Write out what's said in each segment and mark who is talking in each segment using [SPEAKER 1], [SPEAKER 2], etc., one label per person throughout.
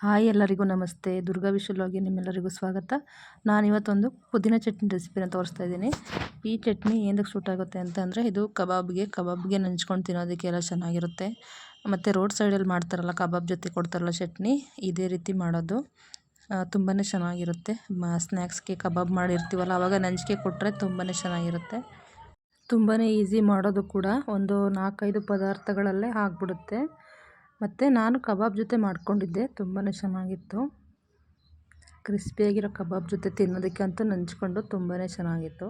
[SPEAKER 1] Hi ಎಲ್ಲರಿಗೂ ನಮಸ್ತೆ. ದುರ್ಗಾ ವಿಶ್ವಲ್ವಾಗಿ ನಿಮ್ಮೆಲ್ಲರಿಗೂ ಸ್ವಾಗತ. ನಾನು ಇವತ್ತೊಂದು ಪುದೀನ ಚಟ್ನಿ ರೆಸಿಪಿನ ತೋರಿಸ್ತಾ ಇದ್ದೀನಿ. ಈ ಚಟ್ನಿ ಏನಕ್ಕೆ ಸೂಟ್ ಆಗುತ್ತೆ ಅಂತಂದರೆ ಇದು ಕಬಾಬ್ಗೆ ಕಬಾಬ್ಗೆ ನಂಚ್ಕೊಂಡು ತಿನ್ನೋದಕ್ಕೆಲ್ಲ ಚೆನ್ನಾಗಿರುತ್ತೆ. ಮತ್ತು ರೋಡ್ ಸೈಡಲ್ಲಿ ಮಾಡ್ತಾರಲ್ಲ, ಕಬಾಬ್ ಜೊತೆ ಕೊಡ್ತಾರಲ್ಲ ಚಟ್ನಿ, ಇದೇ ರೀತಿ ಮಾಡೋದು. ತುಂಬಾ ಚೆನ್ನಾಗಿರುತ್ತೆ. ಸ್ನ್ಯಾಕ್ಸ್ಗೆ ಕಬಾಬ್ ಮಾಡಿರ್ತೀವಲ್ಲ ಆವಾಗ ನಂಜಿಕೆ ಕೊಟ್ಟರೆ ತುಂಬಾ ಚೆನ್ನಾಗಿರುತ್ತೆ. ತುಂಬಾ ಈಸಿ ಮಾಡೋದು ಕೂಡ. ಒಂದು ನಾಲ್ಕೈದು ಪದಾರ್ಥಗಳಲ್ಲೇ ಆಗಿಬಿಡುತ್ತೆ. ಮತ್ತು ನಾನು ಕಬಾಬ್ ಜೊತೆ ಮಾಡಿಕೊಂಡಿದ್ದೆ ತುಂಬಾ ಚೆನ್ನಾಗಿತ್ತು. ಕ್ರಿಸ್ಪಿಯಾಗಿರೋ ಕಬಾಬ್ ಜೊತೆ ತಿನ್ನೋದಕ್ಕೆ ತಿನ್ನೋದಕ್ಕಂತೂ ನಂಚ್ಕೊಂಡು ತುಂಬಾ ಚೆನ್ನಾಗಿತ್ತು.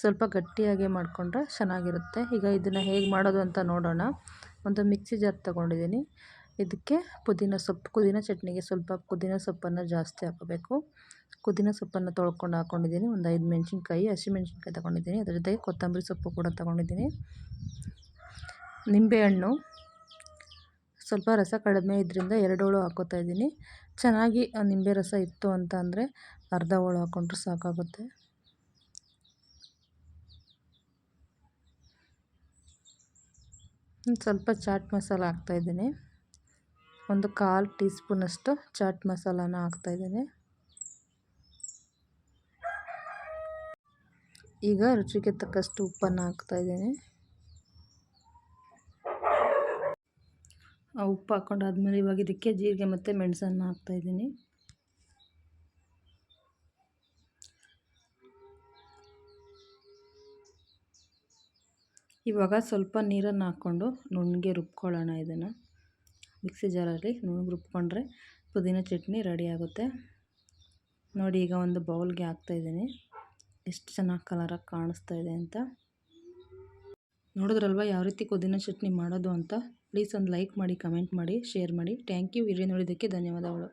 [SPEAKER 1] ಸ್ವಲ್ಪ ಗಟ್ಟಿಯಾಗಿ ಮಾಡಿಕೊಂಡ್ರೆ ಚೆನ್ನಾಗಿರುತ್ತೆ. ಈಗ ಇದನ್ನು ಹೇಗೆ ಮಾಡೋದು ಅಂತ ನೋಡೋಣ. ಒಂದು ಮಿಕ್ಸಿ ಜಾರ್ ತೊಗೊಂಡಿದ್ದೀನಿ. ಇದಕ್ಕೆ ಪುದೀನ ಸೊಪ್ಪು, ಪುದೀನ ಚಟ್ನಿಗೆ ಸ್ವಲ್ಪ ಪುದೀನ ಸೊಪ್ಪನ್ನು ಜಾಸ್ತಿ ಹಾಕಬೇಕು. ಪುದೀನ ಸೊಪ್ಪನ್ನು ತೊಳ್ಕೊಂಡು ಹಾಕ್ಕೊಂಡಿದ್ದೀನಿ ಒಂದು ಐದು ಮೆಣಸಿನ್ಕಾಯಿ ಹಸಿಮೆಣ್ಸಿನ್ಕಾಯಿ ತೊಗೊಂಡಿದ್ದೀನಿ. ಅದರ ಜೊತೆಗೆ ಕೊತ್ತಂಬರಿ ಸೊಪ್ಪು ಕೂಡ ತೊಗೊಂಡಿದ್ದೀನಿ. ನಿಂಬೆಹಣ್ಣು. ಸ್ವಲ್ಪ ರಸ ಕಡಿಮೆ ಇದ್ದರಿಂದ ಎರಡು ಹೋಳು ಹಾಕೋತಾ ಇದ್ದೀನಿ. ಚೆನ್ನಾಗಿ ನಿಂಬೆ ರಸ ಇತ್ತು ಅಂತ ಅಂದರೆ ಅರ್ಧ ಹೋಳು ಹಾಕ್ಕೊಂಡ್ರೆ ಸಾಕಾಗುತ್ತೆ. ಸ್ವಲ್ಪ ಚಾಟ್ ಮಸಾಲ ಹಾಕ್ತಾಯಿದ್ದೀನಿ ಒಂದು ಕಾಲು ಟೀ ಸ್ಪೂನಷ್ಟು ಚಾಟ್ ಮಸಾಲಾನ ಹಾಕ್ತಾಯಿದ್ದೀನಿ ಈಗ ರುಚಿಗೆ ತಕ್ಕಷ್ಟು ಉಪ್ಪನ್ನು ಹಾಕ್ತಾಯಿದ್ದೀನಿ ಉಪ್ಪು ಹಾಕ್ಕೊಂಡಾದ್ಮೇಲೆ ಇವಾಗ ಇದಕ್ಕೆ ಜೀರಿಗೆ ಮತ್ತು ಮೆಣಸನ್ನು ಹಾಕ್ತಾಯಿದ್ದೀನಿ ಇವಾಗ ಸ್ವಲ್ಪ ನೀರನ್ನು ಹಾಕ್ಕೊಂಡು ನುಣ್ಣಗೆ ರುಬ್ಕೊಳ್ಳೋಣ ಇದನ್ನು. ಮಿಕ್ಸಿ ಜಾರಲ್ಲಿ ನುಣ್ಣಗೆ ರುಬ್ಕೊಂಡ್ರೆ ಪುದೀನ ಚಟ್ನಿ ರೆಡಿ ಆಗುತ್ತೆ. ನೋಡಿ ಈಗ ಒಂದು ಬೌಲ್ಗೆ ಹಾಕ್ತಾಯಿದ್ದೀನಿ ಎಷ್ಟು ಚೆನ್ನಾಗಿ ಕಲರಾಗಿ ಕಾಣಿಸ್ತಾ ಇದೆ ಅಂತ. ನೋಡಿದ್ರಲ್ವ? ಯಾವ ರೀತಿ ಪುದೀನ ಚಟ್ನಿ ಮಾಡೋದು ಅಂತ? ಪ್ಲೀಸ್ ಒಂದು ಲೈಕ್ ಮಾಡಿ ಕಮೆಂಟ್ ಮಾಡಿ ಶೇರ್ ಮಾಡಿ. ಥ್ಯಾಂಕ್ ಯು ವಿಡಿಯೋ ನೋಡಿದ್ದಕ್ಕೆ ಧನ್ಯವಾದಗಳು.